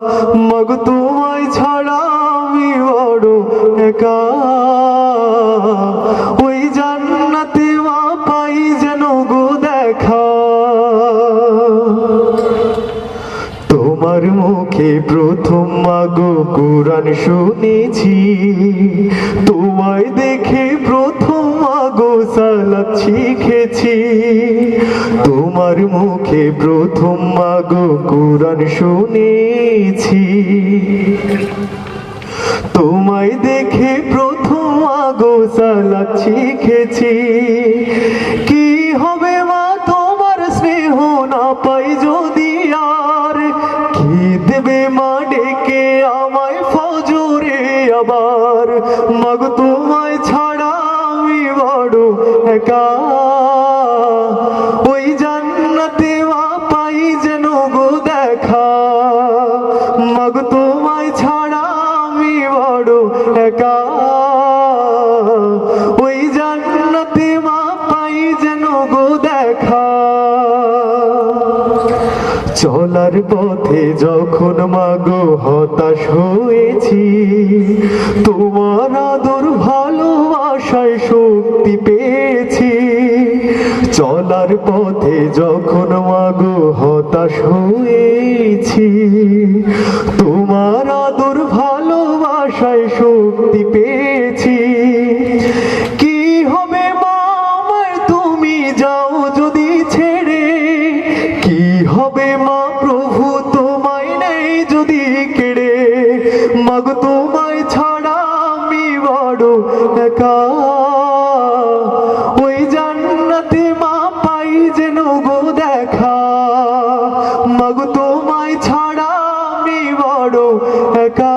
Mug তোমায় ছাড়া আমি বড় একা। ওই জান্নাতে মা পাই যেন গো দেখা। তোমার মুখে প্রথম মাগো কোরআন শুনেছি। তোমায় দেখে প্রথম মাগো সালাত শিখেছি। তোমার মুখে প্রথম মাগো কোরআন শুনেছি। তোমায় দেখে প্রথম আগো সালাত শিখেছি। কি হবে মা তোমার স্নেহ না পাই যদি আর? কি দেবে মা ডেকে আমায় ফজরে আবার? মাগ তোমায় ওই জান্নাতে মা পাই যেন গো দেখা। চলার পথে যখন মাগো হতাশ হয়েছি, তোমার আদর চলার পথে যখন মাগো হতাশ হয়েছি, তোমার আদর ভালোবাসায় শক্তি পেয়েছি। কি হবে মা তুমি যাও যদি ছেড়ে? কি হবে মা প্রভু তোমায় নেই যদি কেড়ে? মাগ তোমায় ছাড়া আমি বড় একা মাগ তোমায় ছাড়া আমি বড় একা।